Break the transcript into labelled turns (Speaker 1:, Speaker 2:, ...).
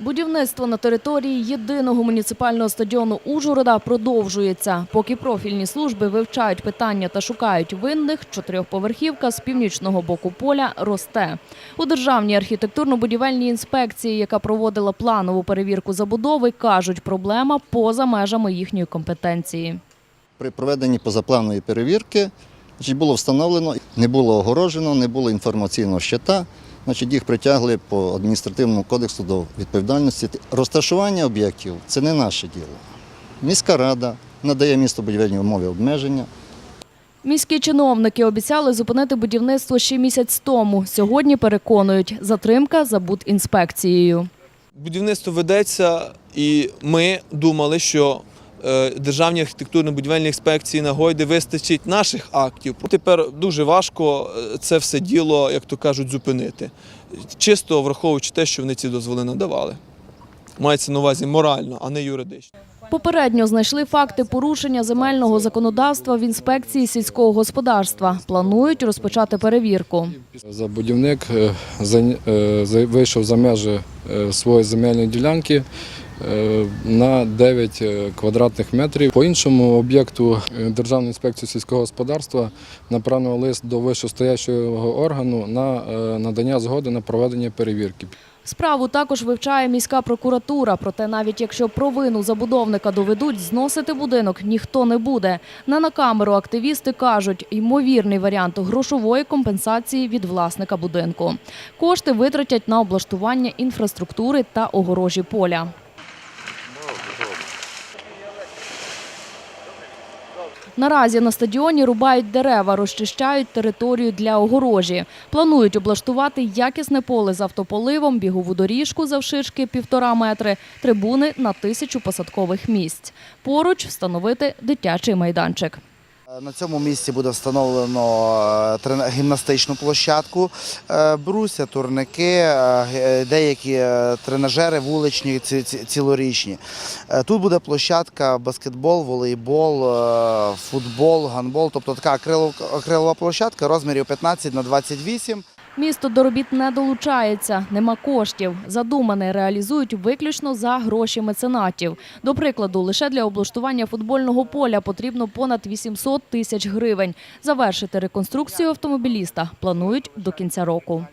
Speaker 1: Будівництво на території єдиного муніципального стадіону Ужгорода продовжується. Поки профільні служби вивчають питання та шукають винних, чотирьохповерхівка з північного боку поля росте. У Державній архітектурно-будівельній інспекції, яка проводила планову перевірку забудови, кажуть, проблема поза межами їхньої компетенції.
Speaker 2: При проведенні позапланової перевірки було встановлено, не було огорожено, не було інформаційного щита. Значить, їх притягли по адміністративному кодексу до відповідальності. Розташування об'єктів це не наше діло. Міська рада надає містобудівельні умови обмеження.
Speaker 1: Міські чиновники обіцяли зупинити будівництво ще місяць тому. Сьогодні переконують, затримка за будінспекцією.
Speaker 3: Будівництво ведеться, і ми думали, що Державній архітектурно-будівельній інспекції на Гойди вистачить наших актів. Тепер дуже важко е, це все діло, як то кажуть, зупинити. Чисто враховуючи те, що вони ці дозволи надавали. Мається на увазі морально, а не юридично.
Speaker 1: Попередньо знайшли факти порушення земельного законодавства в інспекції сільського господарства. Планують розпочати перевірку.
Speaker 4: Забудівник е, за- е, за- вийшов за межі е, своєї земельної ділянки е, на 9 е, квадратних метрів. По іншому об'єкту е, Державної інспекції сільського господарства направлено лист до вищостоящого органу на е, надання згоди на проведення перевірки.
Speaker 1: Справу також вивчає міська прокуратура. Проте навіть якщо провину забудовника доведуть, зносити будинок ніхто не буде. На камеру активісти кажуть, ймовірний варіант грошової компенсації від власника будинку. Кошти витратять на облаштування інфраструктури та огорожі поля. Наразі на стадіоні рубають дерева, розчищають територію для огорожі. Планують облаштувати якісне поле з автополивом, бігову доріжку завшишки півтора метри, трибуни на тисячу посадкових місць. Поруч встановити дитячий майданчик.
Speaker 5: На цьому місці буде встановлено е, гімнастичну площадку, е, бруся, турники, е, деякі тренажери вуличні, ці- ці- цілорічні. Тут буде площадка баскетбол, волейбол, футбол, гандбол, тобто така акрилов- акрилова площадка розмірів 15 на 28.
Speaker 1: Місто до робіт не долучається, нема коштів. Задумане реалізують виключно за гроші меценатів. До прикладу, лише для облаштування футбольного поля потрібно понад 800 тисяч гривень. Завершити реконструкцію автомобіліста планують до кінця року.